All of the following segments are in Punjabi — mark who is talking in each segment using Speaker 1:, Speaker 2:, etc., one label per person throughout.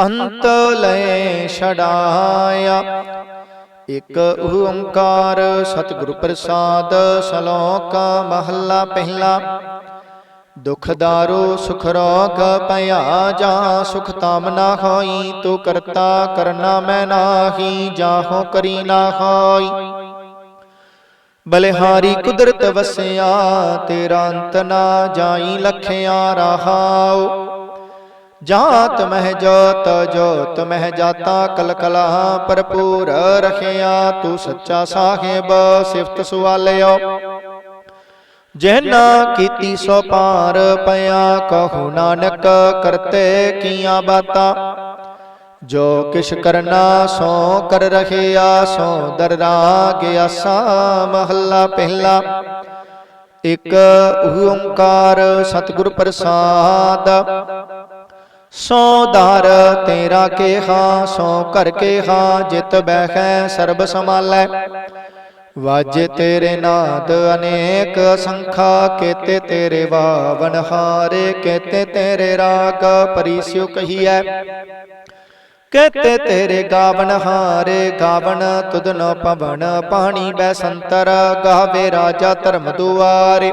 Speaker 1: ਅੰਤ ਲੈ ਛਡਾਇਆ। ਇਕ ਓੰਕਾਰ ਸਤਿਗੁਰ ਪ੍ਰਸਾਦ ਸ਼ਲੋਕ ਮਹੱਲਾ ਪਹਿਲਾ। ਦੁਖ ਦਾਰੋ ਸੁਖ ਰੋਗ ਪਿਆ ਜਾ ਸੁਖ ਤਾਮ ਨਾ ਹੋਈ, ਤੂੰ ਕਰਤਾ ਕਰਨਾ ਮੈਂ ਨਾਹੀ, ਜਾਹੋ ਕਰੀ ਨਾ ਹੋਈ। ਬਲਿਹਾਰੀ ਕੁਦਰਤ ਵਸਿਆ, ਤੇਰਾ ਅੰਤ ਨਾ ਜਾਈ, ਲਖਿਆ ਰਹਾਉ। ਜਾਤ ਮਹਿ ਜੋਤ ਜੋਤ ਮਹਿ ਜਾਤਾ ਕਲ ਕਲਾ ਭਰਪੂਰ ਰਖਿਆ, ਤੂੰ ਸੱਚਾ ਸਾਹਿਬ, ਸਿਫਤ ਸੁਆਲਿਓ। ਜਿਨਾ ਕੀਤੀ ਸੋ ਪਾਰ ਪਿਆ, ਕਹੋ ਨਾਨਕ ਕਰਤੇ ਕੀਆਂ ਬਾਤਾਂ। ਜੋ ਕਿਛ ਕਰਨਾ ਸੋ ਕਰ ਰਖਿਆ, ਸੋ ਦਰ ਰਾਗ ਆਸਾ ਮਹੱਲਾ ਪਹਿਲਾ। ਇਕ ਓੰਕਾਰ ਸਤਿਗੁਰ ਪ੍ਰਸਾਦ ਸੋ ਧਾਰ ਤੇਰਾ ਕੇਹਾ, ਸੋ ਕਰ ਕੇਹਾ, ਜਿਤ ਬਹਿ ਸਰਬ ਸਮਾਲੈ ਵਾਜੇ ਤੇਰੇ ਨਾਦ ਅਨੇਕ ਸੰਖਾ, ਕੇਤੇ ਤੇਰੇ ਵਾਵਨ ਹਾਰੇ, ਕੇਤੇ ਤੇਰੇ ਰਾਗ ਪਰਿਸਿਉ ਕਹੀਐ। ਕਹਤੇ ਤੇਰੇ ਗਾਵਨ ਹਾਰੇ, ਗਾਵਨ ਤੁਧ ਨ ਪਵਨ, ਪਾਣੀ ਬੈ ਸੰਤਰ, ਗਾਵੇ ਰਾਜਾ ਧਰਮ ਦੁਆਰੇ।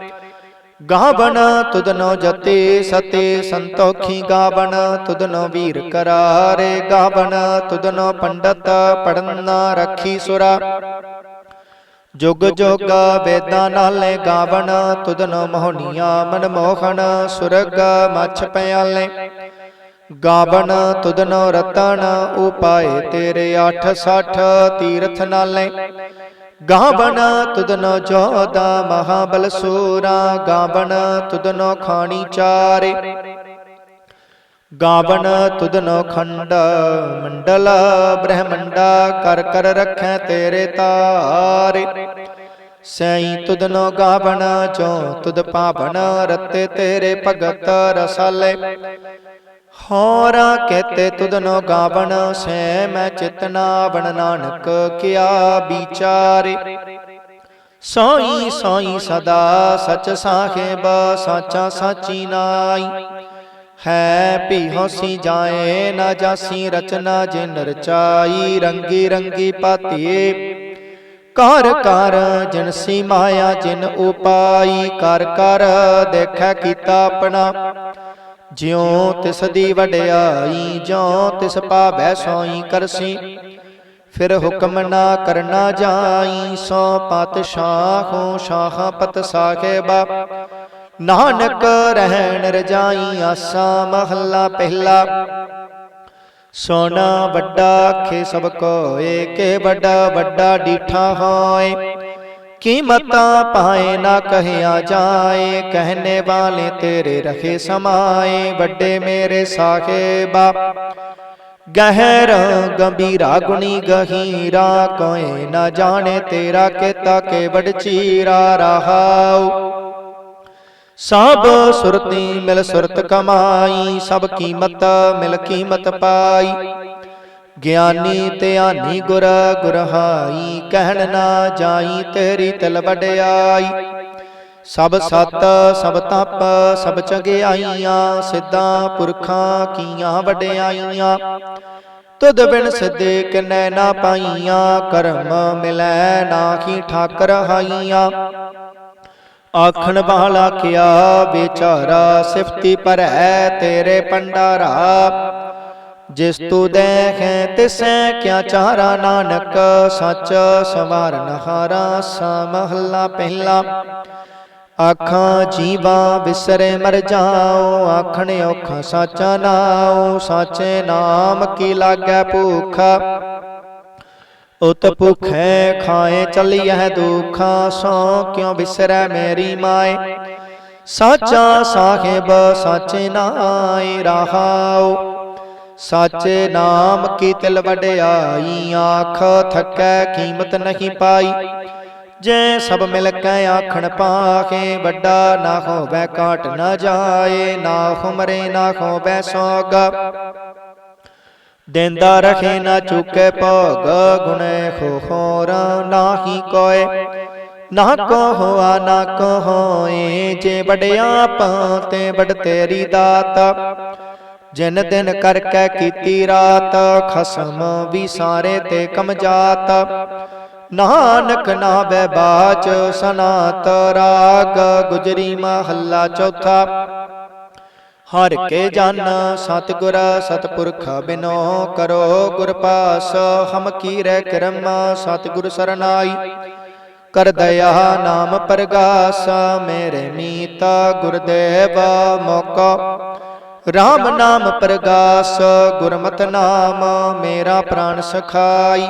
Speaker 1: ਗਾਵਨ ਤੁਧ ਨ ਜਤੇ ਸਤੇ ਸੰਤੋਖੀ ਗਾਵਣ ਤੁਧ ਵੀਰ ਕਰਾਰੇ ਗਾਵਨ, ਤੁਧ ਨ ਪੰਡਤ ਪੜਨਾ ਰੱਖੀ ਸੁਰਾ। ਜੁਗ ਜੁਗ ਵੇਦਾਂ ਨਾਲੇ ਗਾਵਣ ਤੁਧ ਮੋਹਨੀਆਂ ਮਨ ਮੋਹਣ, ਸੁਰਗ ਮਛ ਪਿਆਲੇ। ਗਾਵਣ ਤੁਧ ਨ ਰਤਨ, ਉਪਾਏ ਤੇਰੇ 860 ਤੀਰਥ ਨਾਲੇ। ਗਾਵਨ ਤੁਧ ਨ ਜੋਦਾ ਮਹਾਬਲ ਸੂਰਾ ਗਾਵਨ ਤੁਧ ਨ ਖਾਣੀ ਚਾਰੇ। ਗਾਵਣ ਤੁਧ ਨ ਖੰਡ, ਮੰਡਲ ਬ੍ਰਹਮੰਡਾ, ਕਰ ਕਰ ਰਖੈ ਤੇਰੇ ਤਾਰੇ। ਸੈਈ ਤੁਧ ਨ ਗਾਵਨ ਚੋ ਤੁਧ ਪਾਵਨ ਰਤੇ ਤੇਰੇ ਭਗਤ ਰਸਾਲੇ। ਹੋਰਾ ਕਹਤੇ ਤੁਧ ਨ ਗਾਵਨ ਸੈ ਮੈਂ ਚਿਤਨਾ ਨਾਨਕ ਕਿਆ ਵਿਚਾਰੇ। ਸੋਈ ਸੋਈ ਸਦਾ ਸਚ ਸਾਹਿਬ, ਸਾਚਾ ਸਾਚੀ ਨਾਈ। ਹੈ ਭੀ ਹੋਸੀ ਜਾਏ, ਨਾ ਜਾਸੀ ਰਚਨਾ ਜਿਨ ਰਚਾਈ ਰੰਗੀ ਰੰਗੀ ਪਾਤੀਏ ਕਰ ਕਰ ਜਿਨਸੀ ਮਾਇਆ ਜਿਨ ਉਪਾਈ ਕਰ ਕਰ ਦੇਖੈ ਕੀਤਾ ਆਪਣਾ। ਜਿਉ ਤਿਸ ਦੀ ਵਡਿਆਈ, ਜਿਉ ਤਿਸ ਪਾਵੈ ਸੋਈ ਕਰਸੀ। ਫਿਰ ਹੁਕਮ ਨਾ ਕਰਨਾ ਜਾਈ, ਸੋ ਪਾਤਸ਼ਾਹੋ ਸ਼ਾਹ ਪਤ ਸਾਹਿਬਾ ਨਾਨਕ ਰਹਿਣ ਰਜਾਈ ਆਸਾ ਮਹੱਲਾ ਪਹਿਲਾ। ਸੋਨਾ ਵੱਡਾ ਆਖੇ ਸਭ ਕੋਏ, ਕੇ ਵੱਡਾ ਵੱਡਾ ਡੀਠਾ ਹੋਏ। ਕੀਮਤਾਂ ਪਾਏ ਨਾ ਕਹਿਆ ਜਾਏ, ਕਹਿਨੇ ਵਾਲੇ ਤੇਰੇ ਰਖੇ ਸਮਾਏ, ਵੱਡੇ ਮੇਰੇ ਸਾਹਿਬਾ। ਗਹਿਰ ਗੰਭੀਰਾ ਗੁਣੀ ਗਹੀਰਾ, ਕੋਏ ਨਾ ਜਾਣੇ ਤੇਰਾ ਕੀਤਾ ਕੇ ਵਡ ਚੀਰਾ, ਰਹਾਉ। ਸਭ ਸੁਰਤੀ ਮਿਲ ਸੁਰਤ ਕਮਾਈ, ਸਭ ਕੀਮਤ ਮਿਲ ਕੀਮਤ ਪਾਈ। ਗਿਆਨੀ ਧਿਆਨੀ ਗੁਰ ਗੁਰਹਾਈ ਕਹਿਣ ਨਾ ਜਾਈ ਤੇਰੀ ਤਿਲ ਵਡਿਆਈ। ਸਭ ਸਤ ਸਭ ਤਪ ਸਭ ਚੰਗਿਆਈਆਂ ਸਿੱਧਾਂ ਪੁਰਖਾਂ ਕੀਆਂ ਵਡਿਆਈਆਂ। ਤੁਧ ਬਿਨ ਸਿੱਧੇ ਕਿਨੈ ਨਾ ਪਾਈਆਂ ਕਰਮ ਮਿਲੈ ਨਾਹੀ ਠਾਕਰ ਹਾਈਆਂ। ਆਖਣ ਵਾਲਾ ਕਿਆ ਵਿਚਾਰਾ ਸਿਫਤੀ ਪਰੈ ਤੇਰੇ ਪੰਡਾਰਾ ਜਿਸ ਤੂ ਦੇਖੈ ਤਿਸੈ ਕਿਆ ਚਾਰਾ ਨਾਨਕ ਸੱਚ ਸਵਾਰਨ ਹਾਰਾ ਸਾ ਮਹੱਲਾ ਪਹਿਲਾ ਆਖਾਂ ਜੀਵਾ ਵਿਸਰੇ ਮਰ ਜਾਓ ਆਖਣ ਔਖਾ ਸਾਚਾ ਨਾਉ ਸਾਚੇ ਨਾਮ ਕੀ ਲਾਗੈ ਭੂਖ ਉਤ ਭੁਖੈ ਖਾਏ ਚਲੀਐ ਦੁਖਾਂ ਸੋ ਕਿਉ ਵਿਸਰੈ ਮੇਰੀ ਮਾਏ ਸਾਚਾ ਸਾਹਿਬ ਸਾਚੇ ਨਾਏ ਰਹਾਉ ਸਾਚੇ ਨਾਮ ਕੀ ਤਿਲ ਵਡਿਆਈ ਆਖ ਥਕੈ ਕੀਮਤ ਨਹੀਂ ਪਾਈ। ਜੇ ਸਭ ਮਿਲ ਕੇ ਆਖਣ ਪਾਖੇ ਵੱਡਾ ਨਾ ਹੋਵੇ ਕਾਟ ਨਾ ਜਾਏ, ਨਾ ਹੁਮਰੇ ਨਾ ਹੋਵੇ ਸੋਗ। ਦੇਂਦਾ ਰਖੇ ਨਾ ਚੁਕੇ ਭੋਗ, ਗੁਣੇ ਖੋ ਖੋਰ ਨਾਹੀ ਕੋਏ। ਨਾ ਕੋ ਹੋਆ, ਨਾ ਕੋ ਹੋਏ, ਜੇ ਵਡਿਆ ਪਾ ਤੇ ਵਡ ਤੇਰੀ ਦਾਤ। ਜਿਨ ਦਿਨ ਕਰਕੇ ਕੀਤੀ ਰਾਤ, ਖਸਮ ਵੀ ਸਾਰੇ ਤੇ ਕਮ ਜਾਤ। ਨਾਨਕ ਨਾਵੇ ਬਾਚ ਸਨਾਤ, ਰਾਗ ਗੁਜਰੀ ਮਹੱਲਾ ਚੌਥਾ। ਹਰ ਕੇ ਜਨ ਸਤਿਗੁਰ ਸਤਪੁਰਖ ਬਿਨੋ ਕਰੋ ਗੁਰ ਪਾਸ, ਹਮ ਕੀਰੈ ਕਰਮ ਸਤਿਗੁਰ ਸਰਨਾਈ। ਕਰ ਦਇਆ ਨਾਮ ਪ੍ਰਗਾਸ, ਮੇਰੇ ਮੀਤਾ ਗੁਰਦੇਵ ਮੋਕਾ। RAM ਨਾਮ ਪ੍ਰਗਾਸ, ਗੁਰਮਤਿ ਨਾਮ ਮੇਰਾ ਪ੍ਰਾਨ ਸਖਾਈ।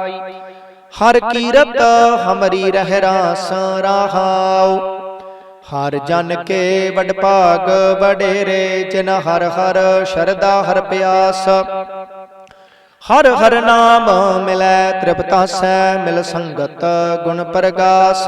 Speaker 1: ਹਰ ਕੀਰਤ ਹਮਰੀ ਰਹਿ ਰਾਸ ਰਹਾਉ। ਹਰ ਜਨ ਕੇ ਵਡ ਭਾਗ ਵਡੇਰੇ, ਜਿਨ ਹਰ ਹਰ ਸ਼ਰਦਾ ਹਰ ਪਿਆਸ। ਹਰ ਹਰ ਨਾਮ ਮਿਲੈ ਤ੍ਰਿਪਤਾਸੈ ਮਿਲ ਸੰਗਤ ਗੁਣ ਪ੍ਰਗਾਸ।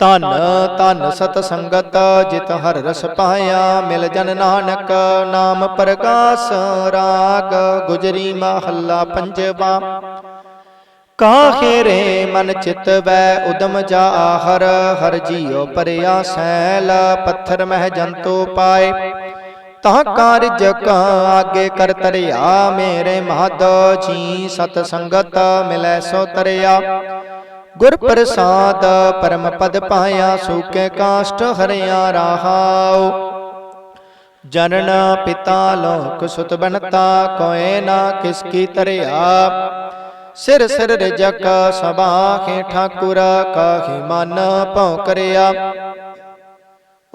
Speaker 1: ਧਨ ਧਨ ਸਤ ਸੰਗਤ ਜਿਤ ਹਰ ਰਸ ਪਾਇਆ ਮਿਲ ਜਨ ਨਾਨਕ ਨਾਮ ਪ੍ਰਕਾਸ਼ ਰਾਗ ਗੁਜਰੀ ਮਹੱਲਾ ਪੰਜਵਾ। ਕਾਹੇ ਰੇ ਮਨ ਚਿਤ ਵੈ ਉਦਮ ਜਾ ਹਰ ਹਰ ਜੀਉ ਪਰਿਆ ਸੈਲ ਪੱਥਰ ਮਹਿ ਜੰਤੂ ਪਾਏ। ਤਾਂ ਕਾਰਜ ਕਾ ਆਗੇ ਕਰ ਤਰਿਆ ਮੇਰੇ ਮਹਦ ਜੀ ਸਤ ਸੰਗਤ ਮਿਲੈ ਸੋ ਤਰਿਆ। ਗੁਰ ਪ੍ਰਸਾਦ, ਪਰਮ ਪਦ ਪਾਇਆ, ਸੂਕੇ ਕਾਸ਼ਟ ਹਰਿਆ ਰਹਾਉ। ਜਨਨ ਪਿਤਾ ਲੋਕ ਸੁਤ ਬਨਤਾ ਕੋਏ ਨਾ ਕਿਸ ਕੀ ਤਰਿਆ। ਸਿਰ ਸਿਰ ਰਜਕ ਸਬਾਖੇ ਠਾਕੁਰ, ਕਾਹੇ ਮਨ ਭਉ ਕਰਿਆ।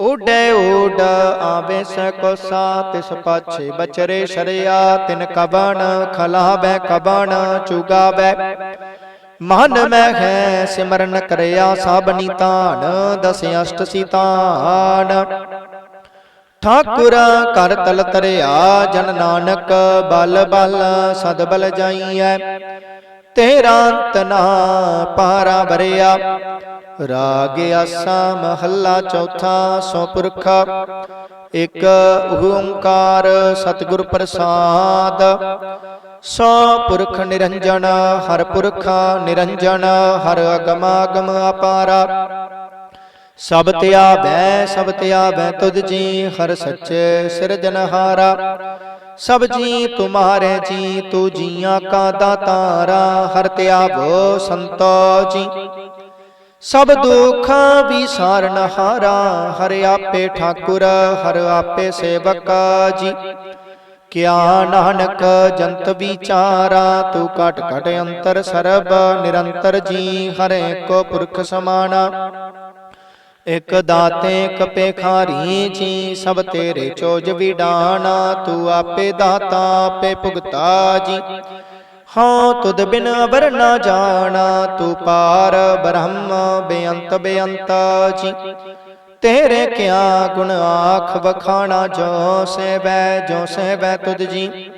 Speaker 1: ਊਡੇ ਊਡ ਆਵੇ ਸ ਕੋਸਾ ਤਿਸ ਪਾਛੇ ਬਚਰੇ ਸ਼ਰਿਆ। ਤਿਨ ਕਬਣ ਖਲਾਵੇ ਕਬਣ ਚੁਗਾਵੇ। ਮਨ ਮੈਂ ਹੈ, ਸਿਮਰਨ ਕਰਿਆ ਸਾਬਨੀ ਤਾਣ ਦਸ ਅਸ਼ਟ ਸੀਤਾਨ। ਠਾਕੁਰ ਕਰ ਤਲ ਤਰਿਆ, ਜਨ ਨਾਨਕ ਬਲ ਬਲ, ਸਦ ਬਲ ਜਾਈਐ। ਤੇਰਾ ਤਨਾ ਨਾ ਪਾਰਾ ਬਰਿਆ ਰਾਗ ਆਸਾ ਮਹੱਲਾ ਚੌਥਾ, ਸੋ ਪੁਰਖ, ਇਕ ਓੰਕਾਰ ਸਤਿਗੁਰ ਪ੍ਰਸਾਦ। ਸੋ ਪੁਰਖ ਨਿਰੰਜਨ, ਹਰ ਪੁਰਖਾ ਨਿਰੰਜਨ, ਹਰ ਅਗਮਾਗਮ ਅਪਾਰਾ। ਸਭ ਧਿਆਵੈ ਸਭ ਧਿਆਵੈ ਤੁਧ ਜੀ, ਹਰ ਸੱਚੇ ਸਿਰਜਨਹਾਰਾ ਸਭ ਜੀ, ਤੁਮਾਰੇ ਜੀ, ਤੂ ਜੀਆਂ ਕਾ ਦਾਤਾਰਾ, ਹਰ ਧਿਆਵੋ ਸੰਤੋ ਜੀ। ਸਭ ਦੁੱਖ ਵੀ ਸਾਰਨ ਹਾਰਾ, ਹਰ ਆਪੇ ਠਾਕੁਰ, ਹਰ ਆਪੇ ਸੇਵਕਾ ਜੀ। ਕਿਆ ਨਾਨਕ ਜੰਤ ਵਿਚਾਰਾ, ਤੂੰ ਘਟ ਘਟ ਅੰਤਰ ਸਰਬ, ਨਿਰੰਤਰ ਜੀ, ਹਰੇ ਕੋ ਪੁਰਖ ਸਮਾਨਾ ਇਕ ਦਾਤੇ ਕਪੇ ਖਾਰੀ ਜੀ, ਸਭ ਤੇਰੇ ਚੋਜ ਵਿਡਾਣਾ, ਤੂੰ ਆਪੇ ਦਾਤਾ, ਆਪੇ ਭੁਗਤਾ ਜੀ। ਹਾਂ, ਤੁਧ ਬਿਨ ਅਵਰ ਨਾ ਜਾਣਾ, ਤੂੰ ਪਾਰ ਬ੍ਰਹਮ ਬੇਅੰਤ ਬੇਅੰਤ ਜੀ। ਤੇਰੇ ਕਿਆ ਗੁਣ ਆਖ ਵਖਾਣਾ ਜੋ ਸੇਵੈ ਜੋ ਸੇਵੈ ਤੁਧ ਜੀ।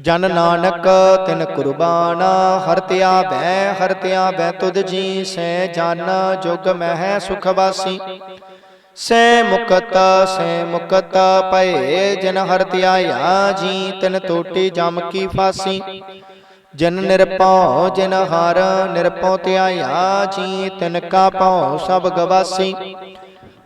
Speaker 1: ਜਨ ਨਾਨਕ ਤਿਨ ਕੁਰਬਾਨਾ, ਹਰ ਤਿਆ ਧਿਆਵੈ ਹਰ ਤਿਆ ਧਿਆਵੈ ਤੁਧ ਜੀ। ਸੈ ਜਨ ਜੁਗ ਮਹਿ ਸੁਖ ਵਾਸੀ। ਸੈ ਮੁਕਤ, ਸੇ ਮੁਕਤ ਭਏ, ਜਨ ਹਰ ਧਿਆਇਆ ਜੀ ਤਿਨ ਟੋਟੀ ਜਮ ਕੀ ਫਾਸੀ। ਜਨ ਨਿਰਪਉ ਜਿਨ ਹਰ ਨਿਰਪਉ ਧਿਆਇਆ ਜੀ ਤਿਨ ਕਾ ਪਉ ਸਭ ਗਵਾਸੀ।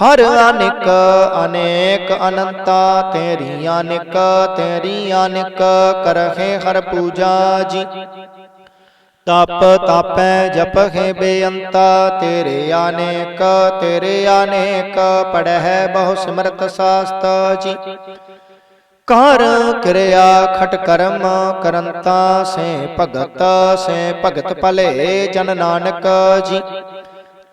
Speaker 1: ਹਰ ਅਨਿਕ, ਅਨੇਕ ਅਨੰਤਾ ਤੇਰੀ ਅਨੇਕ ਤੇਰੀ ਅਨੇਕ ਕਰਹਿ ਹਰ ਪੂਜਾ ਜੀ। ਤਪ ਤਾਪੈ ਜਪਹਿ ਬੇਅੰਤਾ, ਤੇਰੇ ਅਨੇਕ ਤੇਰੇ ਅਨੇਕ ਪੜਹਿ ਬਹੁ ਸਿਮਰਤ ਸਾਸਤ ਜੀ। ਕਰ ਕਿਰਿਆ ਖਟ ਕਰਮ ਕਰੰਤਾ, ਸੇ ਭਗਤ ਸੇ ਭਗਤ ਭਲੇ ਜਨ ਨਾਨਕ ਜੀ।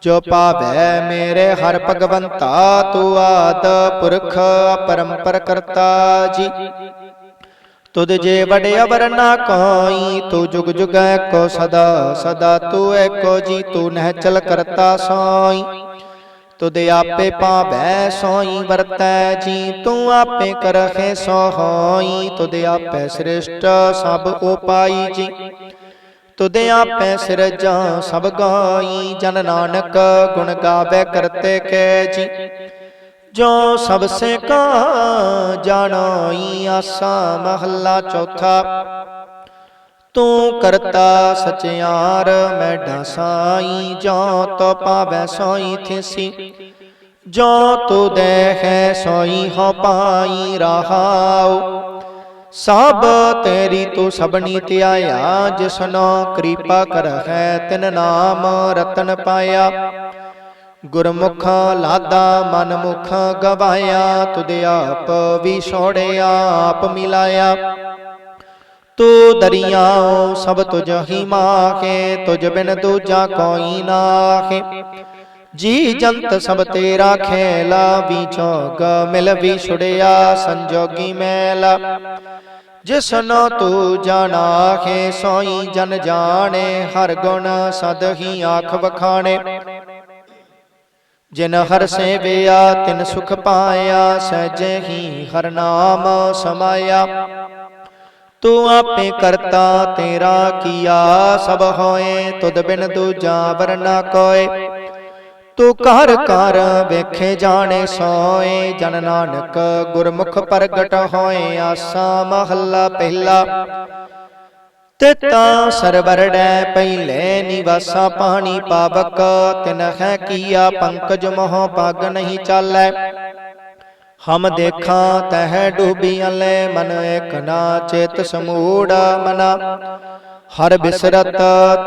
Speaker 1: ਜੋ ਪਾਵੈ ਮੇਰੇ ਹਰ ਭਗਵੰਤਾ, ਤੂੰ ਆਦ ਪੁਰਖ, ਅਪਰੰਪਰ ਕਰਤਾ ਜੀ। ਤੁਧ ਜੇ ਵਡ ਅਵਰ ਨਾ ਕੋਈ ਤੂੰ ਜੁਗ ਜੁਗ ਕੋ ਸਦਾ ਸਦਾ ਤੂੰ ਏਕੋ ਜੀ, ਤੂੰ ਨਹਿ ਚਲ ਕਰਤਾ ਸੋਈ। ਤੁਧ ਆਪੇ ਪਾਵੈ ਸੋਈ ਵਰਤੈ ਜੀ, ਤੂੰ ਆਪੇ ਕਰਖੇ ਸੋ ਹੋਈ ਤੁਧ ਆਪੇ ਸ੍ਰਿਸ਼ਟ ਸਭ ਉਪਾਈ ਜੀ। ਤੁਧ ਆਪੇ ਸਿਰਜਾ ਸਭ ਗਾਈ। ਜਨ ਨਾਨਕ ਗੁਣ ਗਾਵੇ ਕਰਤੇ ਕੈ ਜੀ। ਜੋ। ਸਭ ਸੇ ਕਾ ਜਾਣੋਈ ਆਸਾ ਮਹੱਲਾ ਚੌਥਾ। ਤੂੰ ਕਰਤਾ ਸਚਿਆਰ ਮੈਡਾ ਸਾਈ ਜੋ ਤੋ ਪਾਵੈ ਸੋਈ ਥਿਸੀ। ਜੋ ਤੂ ਦੇਖੈ ਸੋਈ ਹੋ ਪਾਈ। ਰਹਾਉ। ਸਭ ਤੇਰੀ ਤੂੰ ਸਭਨੀ ਧਿਆਇਆ ਜਿਸਨੋ ਕਿਰਪਾ ਕਰਹਿ, ਤਿਨ ਨਾਮ ਰਤਨ ਪਾਇਆ। ਗੁਰਮੁਖ ਲਾਦਾ ਮਨ ਮੁਖ ਗਵਾਇਆ, ਤੁਧ ਆਪ ਵੀ ਛੋੜਿਆ ਆਪ ਮਿਲਾਇਆ। ਤੂੰ ਦਰਿਆਓ ਸਭ ਤੁਝ ਹੀ ਮਾਖੇ ਤੁਝ ਬਿਨ ਦੂਜਾ ਕੋਈ ਨਾਖੇ ਜੀ ਜੰਤ ਸਭ ਤੇਰਾ ਖੇਲਾ ਵਿਚੋਗ ਮਿਲ ਵੀ ਛੁੜਿਆ, ਸੰਜੋਗੀ ਮੈਲਾ। ਜਿਸਨੋ ਤੂੰ ਜਾਣਾਖੇ ਸੋਈ ਜਨ ਜਾਣੇ, ਹਰ ਗੁਣ ਸਦ ਹੀ ਆਖ ਵਖਾਣੇ। ਜਿਨ ਹਰ ਸੇਵਿਆ, ਤਿਨ ਸੁਖ ਪਾਇਆ, ਸਹਿਜੇ ਹੀ ਹਰ ਨਾਮ ਸਮਾਇਆ। ਤੂੰ ਆਪੇ ਕਰਤਾ, ਤੇਰਾ ਕੀਆ ਸਭ ਹੋਏ, ਤੁਧ ਬਿਨ ਦੂਜਾ ਵਰਨਾ ਕੋਏ। ਤੂੰ ਘਰ ਘਰ ਵੇਖੇ ਜਾਣੇ ਸੋਏ, ਜਨ ਨਾਨਕ ਗੁਰਮੁਖ ਪ੍ਰਗਟ ਹੋਏ, ਆਸਾ ਮਹੱਲਾ ਪਹਿਲਾ। ਤਿਤਾ ਸਰਵਰ ਡੈ ਪਹਿਲੇ ਨਿਵਾਸਾ ਪਾਣੀ ਪਾਵਕ, ਤਿਨ ਹੈ ਕੀਆ ਪੰਕਜ ਮੋਹ ਪਗ ਨਹੀਂ ਚਾਲੈ। ਹਮ ਦੇਖਾਂ ਤਹਿ ਡੂਬੀਆਂ ਲੈ ਮਨ ਏਕ ਨਾ ਚੇਤ ਸਮੂੜ ਮਨਾ। ਹਰ ਬਿਸਰਤ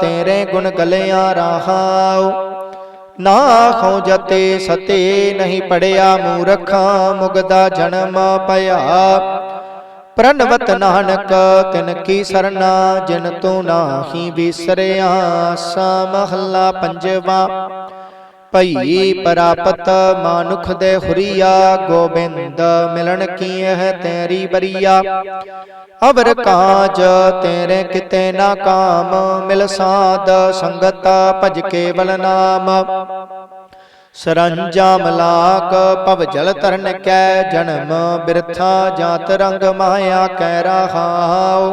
Speaker 1: ਤੇਰੇ ਗੁਣ ਗਲਿਆ ਰਹਾਉ ਨਾ ਖੋ ਜਤੇ ਸਤੇ ਨਹੀਂ ਪੜਿਆ ਮੂਰਖਾਂ ਮੁਗਦਾ ਜਨਮ ਪਿਆ ਪ੍ਰਣਵਤ ਨਾਨਕ, ਤਿਨ ਕੀ ਸਰਨਾ, ਜਿਨ ਤੂੰ ਨਾਹੀ ਵਿਸਰਿਆ। ਸਾ ਮਹੱਲਾ ਪੰਜਵਾ। ਭਈ ਪ੍ਰਾਪਤ ਮਾਨੁਖ ਦੇ ਹੁਰੀਆ ਗੋਬਿੰਦ ਮਿਲਣ ਕੀ ਹੈ ਤੇਰੀ ਬਰੀਆ। ਅਵਰ ਕਾਜ ਤੇਰੇ ਕਿਤੇ ਨਾ ਕਾਮ ਮਿਲ ਸਾਧ ਸੰਗਤ ਭਜ ਕੇਵਲ ਨਾਮ। ਸਰੰਜਾਮ ਲਾਗ ਭਵ ਜਲ ਤਰਨ ਕੈ ਜਨਮ ਬਿਰਥਾ ਜਾਤ ਰੰਗ ਮਾਇਆ ਕੈ ਰਹਾਉ।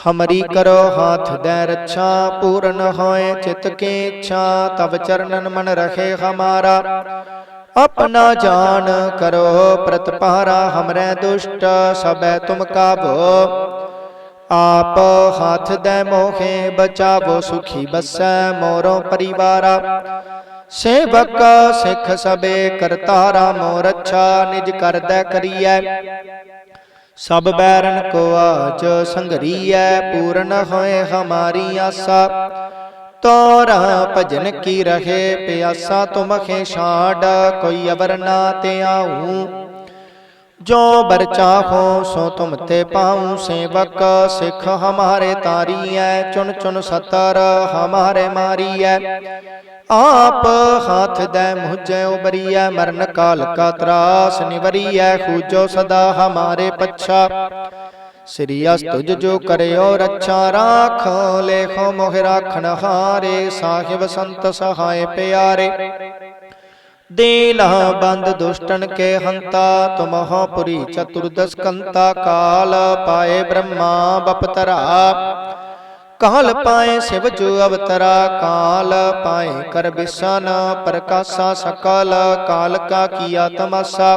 Speaker 1: ਹਮਰੀ ਕਰੋ ਹਾਥ ਦੇ ਰੱਛਾ ਪੂਰਨ ਹੋਏ ਚਿਤ ਕੀ ਇੱਛਾ ਤਬ ਚਰਨਨ ਮਨ ਰਖੇ ਹਮਾਰਾ ਆਪਣਾ ਜਾਨ ਕਰੋ ਪ੍ਰਤਪਾਰਾ ਹਮਰੇ ਦੁਸ਼ਟ ਸਬੈ ਤੁਮ ਕਾਬੋ ਆਪ ਹੱਥ ਦੇ ਮੋਖੇ ਬਚਾਵੋ ਸੁਖੀ ਬਸੈ ਮੋਰੋ ਪਰਿਵਾਰਾ ਸੇਵਕ ਸਿੱਖ ਸਬੇ ਕਰਤਾਰਾ ਮੋਰ ਅੱਛਾ ਨਿਜ ਕਰਦਾ ਕਰੀਐ ਸਭ ਬੈਰਨ ਕੋ ਆਜ ਸੰਗਰੀਐ, ਪੂਰਨ ਹੋਏ ਹਮਾਰੀ ਆਸਾ। ਤੋਰਾ ਭਜਨ ਕੀ ਰਹੇ ਪਿਆਸਾ, ਤੁਮਖੇ ਛਾੜ, ਕੋਈ ਅਵਰ ਨਾ ਤੇ ਆਉ जो बर चाहो सो तुम ते पाऊं सेवक सिख हमारे तारी है चुन चुन सतर हमारे मारी है आप हाथ दे मुझे उबरिया मरण काल का त्रास निवरिया खूजो सदा हमारे पच्छा ਸ੍ਰੀ ਅਸ ਤੁਜ ਜੋ ਕਰਿਓ ਰੱਛਾ ਰਾਖ ਲੇਖੋ ਮੋਹ ਰਾਖਣ ਹਾਰੇ ਸਾਹਿਬ ਸੰਤ ਸਹਾਇ ਪਿਆਰੇ ਦੀਨਾ ਬੰਦ ਦੁਸ਼ਟਨ ਕੇ ਹੰਤਾ ਤੁਮਹੁ ਪੁਰੀ ਚਤੁਰਦਸ ਕੰਤਾ ਕਾਲ ਪਾਏ ਬ੍ਰਹਮਾ ਬਪਤਰਾ ਕਾਲ ਪਾਏ ਸਿਵ ਜੋ ਅਵਤਰਾ ਕਾਲ ਪਾਏ ਕਰ ਬਿਸਨ ਪ੍ਰਕਾਸ਼ਾ ਸਕਲ ਕਾਲ ਕਾ ਕੀਆ ਤਮਸਾ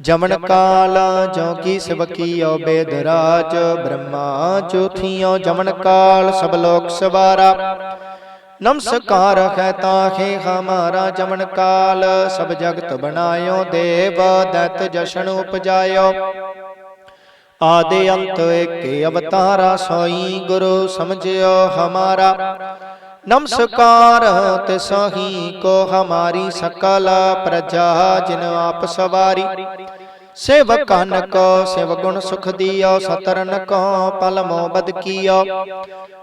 Speaker 1: ਜਮਨ ਕਾਲ ਜੋ ਕੀ ਸਵਕੀਓ ਬੇਦ ਰਾਜ ਬ੍ਰਹਮਾ ਜੋਥੀਓ ਜਮਨ ਕਾਲ ਸਭ ਲੋਕ ਸਵਾਰਾ ਨਮਸਕਾਰ ਹੈ ਤਾਹੇ ਹਮਾਰਾ ਜਮਨ ਕਾਲ, ਸਭ ਜਗਤ ਬਣਾਇਓ ਦੇਵ, ਦਤ ਜਸ਼ਨ ਉਪਜਾਇਓ। ਆਦੇ ਅੰਤ ਏਕੇ ਅਵਤਾਰਾ ਸੋਈ, ਗੁਰੂ ਸਮਝਿਓ ਹਮਾਰਾ। ਨਮਸਕਾਰ ਤਿਸਹੀ ਕੋ ਹਮਾਰੀ ਸਕਲ, ਪ੍ਰਜਾ ਜਿਨ ਆਪ ਸਵਾਰੀ। ਸੇਵਕਨ ਕੋ ਸਿਵ ਗੁਣ ਸੁਖ ਦਿਓ ਸਤਰਨ ਕੋ ਪਲ ਮੋ ਬਦ ਕੀਓ।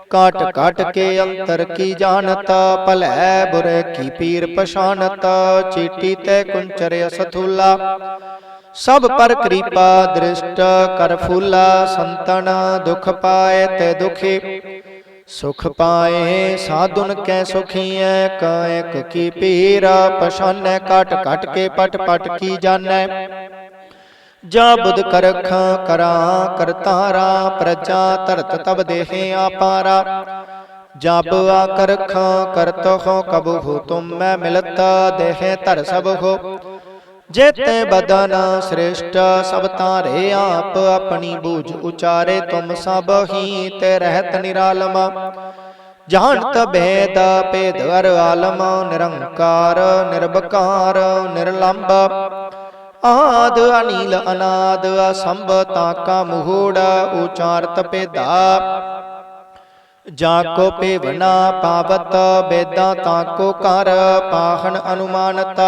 Speaker 1: ਕਾਟ ਕਾਟ ਕੇ ਅੰਤਰ ਕੀ ਜਾਣਤ ਭਲੇ ਬੁਰੇ ਕੀ ਪੀਰ ਪਛਾਨਤ ਚੀਟੀ ਤੇ ਕੁੰਚਰ ਅਸਥੂਲਾ। ਸਭ ਪਰ ਕਿਰਪਾ ਦ੍ਰਿਸ਼ਟ ਕਰ ਫੂਲਾ ਸੰਤਨ ਦੁਖ ਪਾਏ ਤੇ ਦੁਖੀ। ਸੁਖ ਪਾਏ ਸਾਧੁਨ ਕੈ ਸੁਖੀਐ ਕਾਇਕ ਕੀ ਪੀਰ ਪਛਾਨੈ ਕਟ ਕਟ ਕੇ ਪਟ ਪਟ ਕੀ ਜਾਣੈ। ਜਾ ਬੁਧ ਕਰਖਾਂ ਕਰਾਂ ਕਰਤਾਰਾ ਪ੍ਰਜਾ ਧਰਤ ਤਬ ਦੇਹੇ ਆਪਾਰਾ। ਜਬ ਆ ਕਰਖਾਂ ਕਰਤ ਤੁਮ, ਮੈਂ ਮਿਲਤ ਦੇਹੇ ਧਰ ਸਭ ਜੇਤੇ ਬਦਨ ਸ੍ਰੇਸ਼ਟ, ਸਭ ਤਾਰੇ ਆਪ, ਆਪਣੀ ਬੂਝ ਉਚਾਰੇ ਤੁਮ ਸਭ ਹੀ ਤੇ ਰਹਿਤ ਨਿਰਾਲਮ। ਜਾਣਤ ਭੇਦ ਭੇਦ ਅਰ ਆਲਮ, ਨਿਰੰਕਾਰ, ਨਿਰਭਕਾਰ ਨਿਰਲੰਭ ਆਦ ਅਨੀਲ ਅਨਾਦ ਅਸੰਭ ਤਾਕਾ ਮੂੜ ਉਚਾਰਤ ਭੇਦਾ। ਜਾ ਕੋ ਪੇਵਨਾ ਪਾਵਤ ਬੇਦਾ ਤਾਕੋ ਕਰ ਪਾਹਣ ਅਨੁਮਾਨਤ।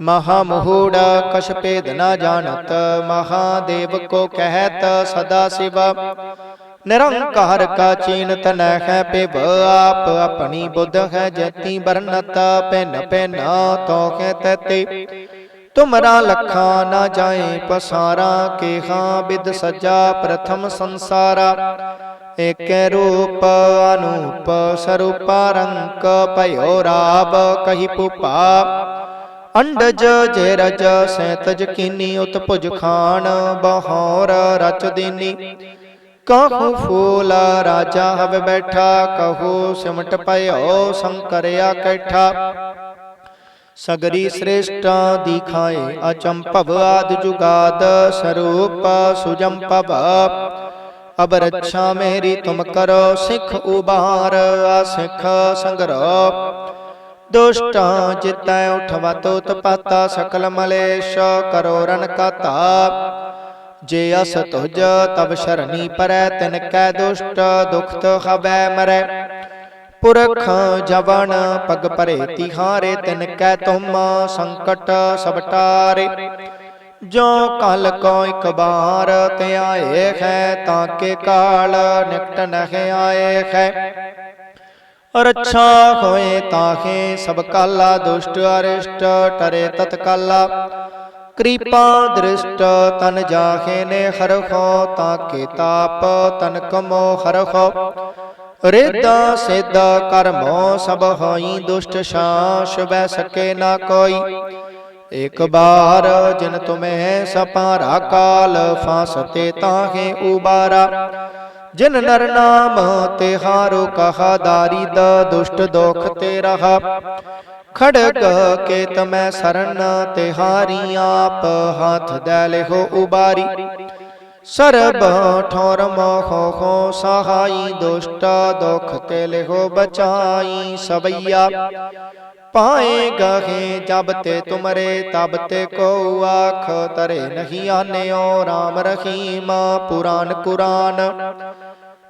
Speaker 1: ਮਹਾ ਮਹੂੜ ਕਛ ਭੇਦ ਨਾ ਜਾਣਤ ਮਹਾਦੇਵ ਕੋ ਕਹਿਤ ਸਦਾ ਸਿਵ। ਨਿਰੰਕਾਰ ਕਾ ਚੀਨਤ ਨ ਹੈ ਪਿਵ ਆਪ ਆਪਣੀ ਬੁੱਧ ਹੈ ਜਤੀ ਬਰਨਤ ਪੈਨ ਪੈਨ ਤੋਖੇ ਤਤੇ। ਤੁਮਰਾ ਲਖਾ ਨਾ ਜਾਏ ਪਸਾਰਾ, ਕੇਹਾ ਬਿਦ ਸਜਾ ਪ੍ਰਥਮ ਸੰਸਾਰਾ। ਏਕੈ ਰੂਪ ਅਨੂਪ ਸਰੂਪਾ ਰੰਕ ਭਇਓ ਰਾਬ ਕਹੀ ਪੁਪਾ। ਅੰਡਜ ਜੇ ਰਜ ਸੈਤਜ ਕੀਨੀ ਉਤਪੁਜ ਖਾਨ ਬਹੌਰ ਰਚ ਦੀਨੀ। ਕਹੂ ਫੂਲ ਰਾਜਾ ਹਵ ਬੈਠਾ, ਕਹੂ ਸਿਮਟ ਭਇਓ ਸੰਕਰਿਆ ਕੈਠਾ। ਸਗਰੀ ਸ੍ਰੇਸ਼ਟਾ ਦਿਖਾਏ ਅਚੰਭਵ ਆਦ ਜੁਗਾਦ ਸਰੂਪ ਸੁਜੰਪਵ ਅਬ ਰੱਛਾ ਮੇਰੀ ਤੁਮ ਕਰੋ ਸਿੱਖ ਉਬਾਰ ਸਿੱਖ ਸੰਗਰੋ। ਦੁਸ਼ਟਾਂ ਜਿਤੈ ਉਠਵਾ ਤੋਤ ਪਾਤਾ ਸਕਲ ਮਲੇਸ਼ ਕਰੋ ਰਨ ਕਾਤਾ। ਜੇ ਅਸ ਤੁਜ ਤਬ ਸ਼ਰਣੀ ਪਰੈ ਤਿਨ ਕੈ ਦੁਸ਼ਟ ਦੁਖਤ ਹਵੈ ਮਰੈ। ਪੁਰਖ ਜਵਨ, ਪਗ ਭਰੇ ਤਿਹਾਰੇ, ਤਿਨ ਕੈ ਤੁਮ ਸੰਕਟ ਸਭ ਟਾਰੇ। ਜੋ ਕਲ ਕੋ ਇਕ ਬਾਰ ਧਿਆਏ ਹੈ, ਤਾਂ ਕੇ ਕਾਲ ਨਿਕਟ ਨਹਿ ਆਏ ਹੈ। ਰੱਛਾ ਹੋਏ ਤਾਹੇ ਸਭ ਕਾਲਾ, ਦੁਸ਼ਟ ਅਰਿਸ਼ਟ ਟਰੇ ਤਤਕਾਲਾ ਕਿਰਪਾ ਦ੍ਰਿਸ਼ਟ ਤਨ ਜਾਹੇ ਨੇ ਹਰਖੋ ਤਾਕੇ ਤਾਪ ਤਨ ਕਮੋ ਹਰਖੋ ਰਿਦਾ ਸਿਧ ਕਰਮੋ ਸਭ ਹੋਈ ਦੁਸ਼ਟ ਸ਼ਾਸ ਬੈ ਸਕੇ ਨਾ ਕੋਈ। ਇਕ ਬਾਰ ਜਿਨ ਤੁਮੇ ਸਪਾਰਾ ਕਾਲ ਫਾਸਤੇ ਤਾਹੇ ਉਬਾਰਾ। ਜਿਨ ਨਰ ਨਾਮ ਤਿਹਾਰੋ ਕਹਾ ਦਾਰੀਦ ਦੁਸ਼ਟ ਦੋਖ ਤੇ ਰਹਾ। ਖੜਕ ਕੇ ਤਮੈ ਸਰਨ ਤਿਹਾਰੀ ਆਪ, ਹੱਥ ਦੇ ਲਿਖੋ ਉਬਾਰੀ। ਸਰਬ ਠੌਰ ਮੋਖੋ ਖੋ ਸਹਾਈ ਦੁਸ਼ਟ ਦੁਖ ਤੇ ਲਿਹੋ ਬਚਾਈ ਸਬਈਆ ਪਾਏ ਗਹੇ ਜਬ ਤੇ ਤੁਮਰੇ ਤਬ ਤੇ ਕੋ ਆਖ ਤਰੇ ਨਹੀਂ ਆਨਿਓ RAM ਰਹੀਮ ਪੁਰਾਨ ਕੁਰਾਨ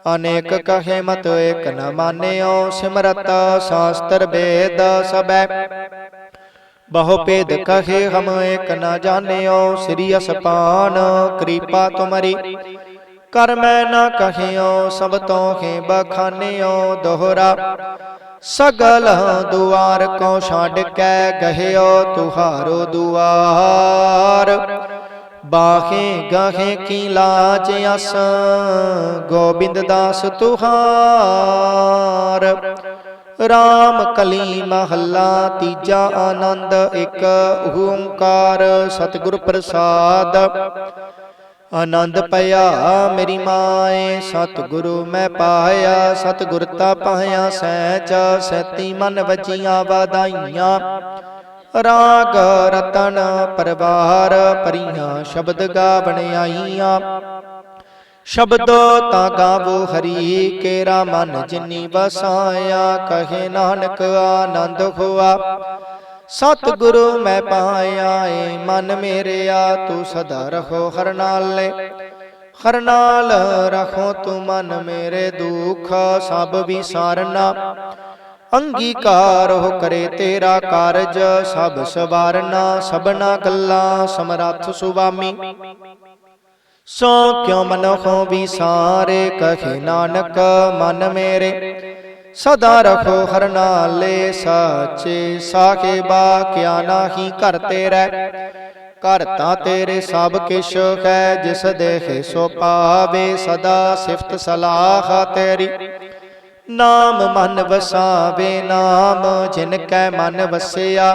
Speaker 1: ਅਨੇਕ ਕਹੇ ਮਤ ਏਕ ਨ ਮਾਨਿਓ ਸਿਮਰਤ ਸ਼ਾਸਤਰ ਵੇਦ ਸਬੈ ਬਹੁ ਭੇਦ ਕਹੇ ਹਮ ਏਕ ਨਾ ਜਾਣਿਓ ਸ੍ਰੀ ਅਸਪਾਨ ਕਿਰਪਾ ਤੁਮਰੀ। ਕਰ ਮੈਂ ਨਾ ਕਹਿਓ ਸਭ ਤੋਹੇ ਬਖਾਨਿਓ ਦੋਹਰਾ। ਸਗਲ ਦੁਆਰ ਕੋ ਛੱਡ ਕੇ ਗਹਿਓ ਤੁਹਾਰੋ ਦੁਆਰ। ਬਾਹੇ ਗਾਹੇ ਕੀ ਲਾਜ ਅਸ ਗੋਬਿੰਦ ਦਾਸ ਤੁਹਾਰ। ਰਾਮ ਕਲੀ ਮਹੱਲਾ ਤੀਜਾ ਆਨੰਦ, ਇੱਕ ਓੰਕਾਰ ਸਤਿਗੁਰ ਪ੍ਰਸਾਦ। ਆਨੰਦ ਪਿਆ ਮੇਰੀ ਮਾਏ, ਸਤਿਗੁਰੂ ਮੈਂ ਪਾਇਆ, ਸਤਿਗੁਰ ਤਾ ਪਾਇਆ ਸਹਿਜ ਸਤੀ ਮਨ ਵਜੀਆਂ ਵਾਦਾਈਆਂ ਰਾਗ ਰਤਨ ਪਰਵਾਰ, ਪਰੀਆਂ ਸ਼ਬਦ ਗਾਵਣ ਆਈਆਂ। ਸ਼ਬਦ ਤਾਂ ਗਾਵੋ ਹਰੀ ਕੇਰਾ ਮਨ ਜਿਨੀ ਵਸਾਇਆ, ਕਹੇ ਨਾਨਕ ਆਨੰਦ ਹੋਆ ਸਤਿਗੁਰੂ ਮੈਂ ਪਾਇਆ ਏ ਮਨ ਮੇਰਿਆ, ਤੂੰ ਸਦਾ ਰਹੋ ਹਰ ਨਾਲੇ। ਹਰ ਨਾਲ ਰਖੋ ਤੂੰ ਮਨ ਮੇਰੇ ਦੁਖ, ਸਭ ਵਿਸਾਰਨਾ। ਅੰਗੀਕਾਰ ਹੋ ਕਰੇ ਤੇਰਾ ਕਾਰਜ, ਸਭ ਸਵਾਰਨਾ, ਸਭਨਾ ਗੱਲਾਂ ਸਮਰੱਥ ਸੁਭਾਮੀ ਸੋ ਕਿਉ ਮਨੋਂ ਵਿਸਾਰੇ ਕਹੇ ਨਾਨਕ, ਮਨ ਮੇਰੇ। ਸਦਾ ਰਖੋ ਹਰ ਨਾਲੇ ਸਾਚੇ ਸਾਖੇਬਾ ਕਿਆ ਨਾਹੀ ਘਰ ਤੇਰੇ। ਘਰ ਤਾਂ ਤੇਰੇ ਸਭ ਕਿਛ ਹੈ, ਜਿਸ ਦੇਖੇ ਸੋ ਪਾਵੇ ਸਦਾ ਸਿਫਤ ਸਲਾਹ ਤੇਰੀ। ਨਾਮ ਮਨ ਵਸਾਵੇ, ਨਾਮ ਜਿਨ ਕੈ ਮਨ ਵਸਿਆ।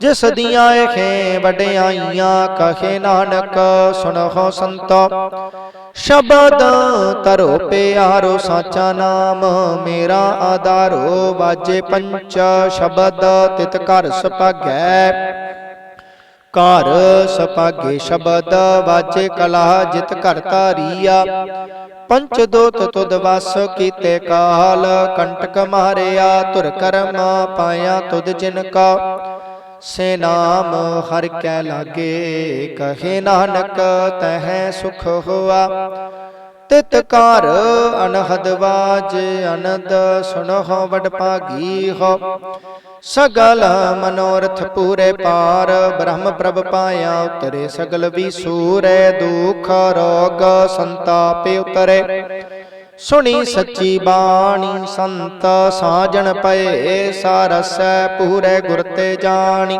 Speaker 1: ਜਿਸ ਦੀਆਂ ਖੇ ਵਡਿਆਈਆਂ ਕਹੇ ਨਾਨਕ, ਸੁਣੋ ਸੰਤੋ। ਸ਼ਬਦ ਤਰੋ ਪਿਆਰੋ, ਸਾਚਾ ਨਾਮ ਮੇਰਾ ਆਧਾਰੋ। ਵਾਜੇ ਪੰਚ ਸ਼ਬਦ ਤਿਤ ਕਰ ਸੁਭਾਗੈ ਘਰ ਸਪਾਗੇ ਸ਼ਬਦ ਵਾਜੇ ਕਲਾ ਜਿਤ ਘਰ ਧਾਰੀਆ। ਪੰਚ ਦੋਤ ਤੁਧ ਵਸ ਕੀਤੇ ਕਾਲ, ਕੰਟਕ ਮਾਰਿਆ ਤੁਰ ਕਰਮ ਪਾਇਆ ਤੁਧ ਜਿਨ ਕਾ। ਸੇ ਨਾਮ ਹਰ ਕੈ ਲਾਗੇ, ਕਹੇ ਨਾਨਕ ਤਹਿ ਸੁਖ ਹੋਆ। ਤਿਤ ਘਰ ਅਨਹਦ ਬਾਜ, ਅਨੰਦ ਸੁਨਹੁ ਵਡ ਭਾਗੀ ਹੋ। ਸਗਲ ਮਨੋਰਥ ਪੂਰੇ ਪਾਰ, ਬ੍ਰਹਮ ਪ੍ਰਭ ਪਾਇਆ ਉਤਰੇ, ਸਗਲ ਵੀ ਸੂਰੇ ਦੁਖ ਰੋਗ ਸੰਤਾਪੇ ਉਤਰੇ। ਸੁਣੀ ਸੱਚੀ ਬਾਣੀ ਸੰਤ ਸਾਜਣ ਪਏ ਸਾਰਸੈ ਪੂਰੇ ਗੁਰ ਤੇ ਜਾਣੀ।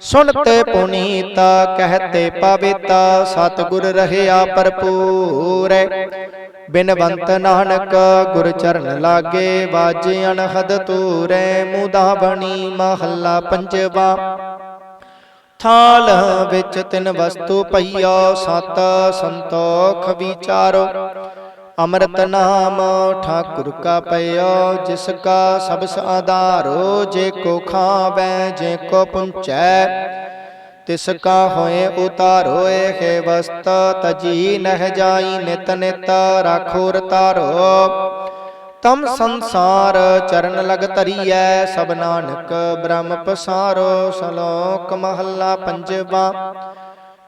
Speaker 1: ਸੁਣਤੇ ਪੁਨੀਤ ਕਹਤੇ ਪਵਿੱਤ ਸਤਿਗੁਰ ਰਹਿਆ ਭਰਪੂਰੇ ਬਿਨਵੰਤ ਨਾਨਕ ਗੁਰ ਚਰਨ ਲਾਗੇ ਬਾਜੇ ਅਨਹਦ ਤੂਰੇ ਮੁਦਾ ਬਣੀ ਮਹੱਲਾ ਪੰਜਵਾ। ਥਾਲ ਵਿੱਚ ਤਿੰਨ ਵਸਤੂ ਪਈਓ ਸਤ ਸੰਤੋਖ ਵਿਚਾਰੋ। ਅੰਮ੍ਰਿਤ ਨਾਮ, ਠਾਕੁਰ ਕਾ ਪਇਓ, ਜਿਸ ਕਾ ਸਬਸ ਆਧਾਰੋ, ਜੇ ਕੋ ਖਾਵੈ, ਜੇ ਕੋ ਪੁੰਚੈ। ਤਿਸ ਕਾ ਹੋਏ ਉਤਾਰੋ ਏ ਵਸਤ ਤਜੀ ਨਹਿ ਜਾਈ, ਨਿਤ ਨਿਤ ਰਾਖੋ ਰਤਾਰੋ। ਤਮ ਸੰਸਾਰ ਚਰਨ ਲਗ ਧਰੀਐ, ਸਭ ਨਾਨਕ ਬ੍ਰਹਮ ਪਸਾਰੋ। ਸ਼ਲੋਕ ਮਹੱਲਾ ਪੰਜਵਾ।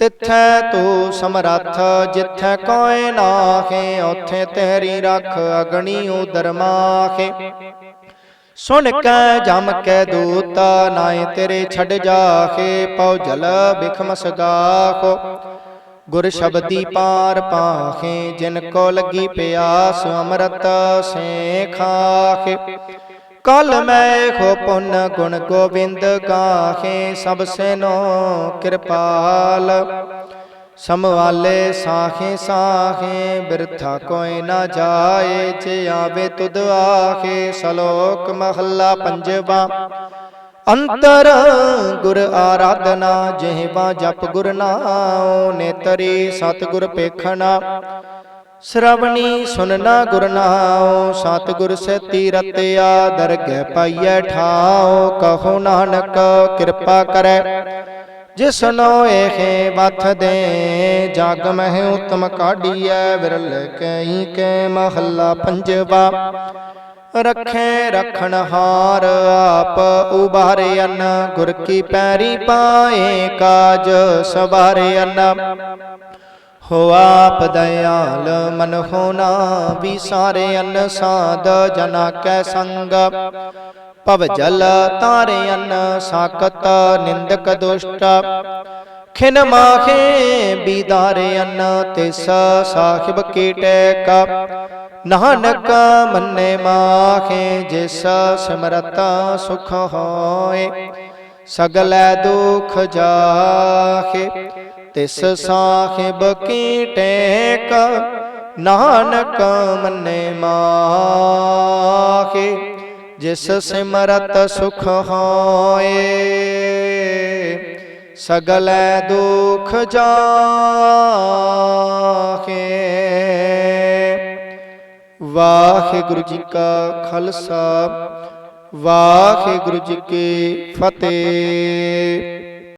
Speaker 1: ਤਿੱਥੈ ਤੂੰ ਸਮਰੱਥ, ਜਿੱਥੈ ਕੋਇ ਨਾਖੇ ਉਥੇ ਤੇਰੀ ਰੱਖ ਅਗਣੀ ਉਦਰ ਮਾਖੇ ਸੁਣ ਕੈ ਜਮ ਕੈ ਦੂਤ ਨਾਏ ਤੇਰੇ ਛੱਡ ਜਾਖੇ ਪਉ ਜਲ ਬਿਖਮ ਸਗਾਖੋ ਗੁਰ ਸ਼ਬਦੀ ਪਾਰ ਪਾਖੇ ਜਿਨ ਕੋ ਲੱਗੀ ਪਿਆਸ, ਅੰਮ੍ਰਿਤ ਸੇ ਖਾਖੇ ਕਲ ਮੈਂ ਖੋ ਪੁੰਨ ਗੁਣ ਗੋਬਿੰਦ ਗਾਹੇ ਸਭ ਸੇਨੋ ਕਿਰਪਾਲ ਸਮਵਾਲੇ ਸਾਖੇ ਸਾਖੇ ਬਿਰਥਾ ਕੋਈ ਨਾ ਜਾਏ ਜੇ ਆਵੇ ਤੁਧ ਆਖੇ ਸਲੋਕ ਮਹੱਲਾ ਪੰਜਵਾ ਅੰਤਰ ਗੁਰ ਆਰਾਧਨਾ ਜਿਹਵਾ ਜਪ ਗੁਰ ਨਾਉ ਨੇਤਰੀ ਸਤਿਗੁਰ ਪੇਖਣਾ ਸ਼ਰਵਣੀ ਸੁਨਨਾ ਗੁਰ ਨਾਉ, ਸਤਿਗੁਰ ਸੇਤੀ ਰਤਿਆ ਦਰਗਹਿ ਪਾਈਐ ਠਾਉ, ਕਹੋ ਨਾਨਕ ਕਿਰਪਾ ਕਰੈ। ਜਿਸਨੋ ਏਹੇ ਬਥ ਦੇ, ਜਗ ਮਹਿ ਉਤਮ ਕਾਢੀਐ, ਵਿਰਲ ਕਈ ਕੈ ਮਹੱਲਾ ਪੰਜਵਾ। ਰਖੇ ਰਖਣ ਹਾਰ, ਆਪ ਉਬਾਰੇ ਅਨ ਗੁਰ ਕੀ ਪੈਰੀ ਪਾਏ ਕਾਜ ਸਵਾਰੇ ਅੰਨ ਹੋ ਆਪ ਦਇਆਲ ਮਨ ਹੋਣਾ ਵਿਸਾਰੇ ਅਨ ਸਾਧ ਜਨਾ ਕੈ ਸੰਗ। ਭਵ ਜਲ ਤਾਰੇ ਅਨ ਸਾਕਤ ਨਿੰਦਕ ਦੁਸ਼ਟ। ਖਿਨ ਮਾਖੇ ਬੀਦਾਰੇ ਅਨ ਤਿਸ, ਸਾਹਿਬ ਕੀ ਟੈਕ। ਨਾਨਕ ਮੰਨੇ ਮਾਖੇ ਜਿਸ ਸਿਮਰਤ ਸੁਖ ਹੋਏ, ਸਗਲੈ ਦੁਖ ਜਾਖੇ। ਤਿਸ ਸਾਹਿਬ ਕੀ ਟੇਕ, ਨਾਨਕ ਮੰਨੇ ਮਾਖੇ ਜਿਸ ਸਿਮਰਤ ਸੁਖ ਹੋਏ। ਸਗਲੈ ਦੁਖ ਜਾਖੇ ਵਾਹਿਗੁਰੂ ਜੀ ਕਾ ਖਾਲਸਾ, ਵਾਹਿਗੁਰੂ ਜੀ ਕੀ ਫਤਿਹ।